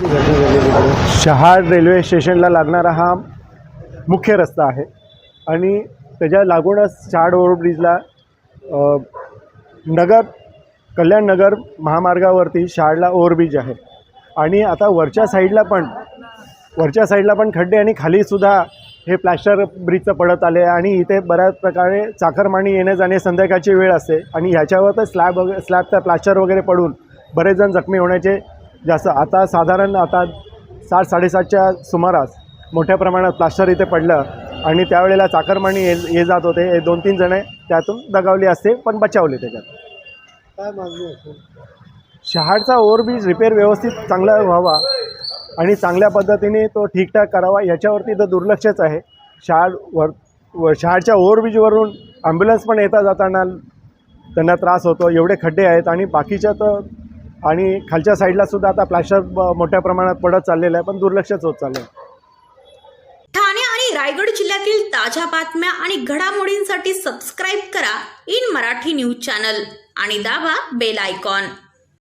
Shahad railway स्टेशनला लागणारा हा मुख्य रस्ता आहे. आणि त्याच्या लागूनच शहाड ओव्हरब्रिजला नगर कल्याण नगर महामार्गावरती शहाडला ओव्हरब्रिज आहे. आणि आता वरच्या साईडला पण वरच्या साईडला पण खड्डे आणि खालीसुद्धा हे प्लॅस्टर ब्रिजचं पडत आले आणि इथे बऱ्याच प्रकारे चाकरमानी येणे जाणे संध्याकाळची वेळ असते. आणि ह्याच्यावर तर स्लॅब वगैरे स्लॅबचा प्लॅस्टर वगैरे पडून बरेच जण जखमी होण्याचे जास्त आता साधारण आता सात साडेसातच्या सुमारास मोठ्या प्रमाणात प्लास्टर इथे पडलं आणि त्यावेळेला चाकरमानी ये ये जात होते. हे दोन तीन जणे त्यातून दगावली असते पण बचावले त्याच्यात. काय मागणी शहाडचा ओव्हरब्रिज रिपेअर व्यवस्थित चांगला व्हावा आणि चांगल्या पद्धतीने तो ठीकठाक करावा याच्यावरती तर दुर्लक्षच आहे. शहाड वर व शहाडच्या ओव्हरब्रिजवरून ॲम्ब्युलन्स पण येता जाताना त्यांना त्रास होतो एवढे खड्डे आहेत आणि बाकीच्या तर आणि खालच्या साईडला सुद्धा आता प्लॅस्टर मोठ्या प्रमाणात पडत चाललेलं आहे पण दुर्लक्षच होत चाललं आहे ठाणे आणि रायगड जिल्ह्यातील ताज्या बातम्या आणि घडामोडींसाठी सबस्क्राईब करा इन मराठी न्यूज चॅनल आणि दाबा बेल आयकॉन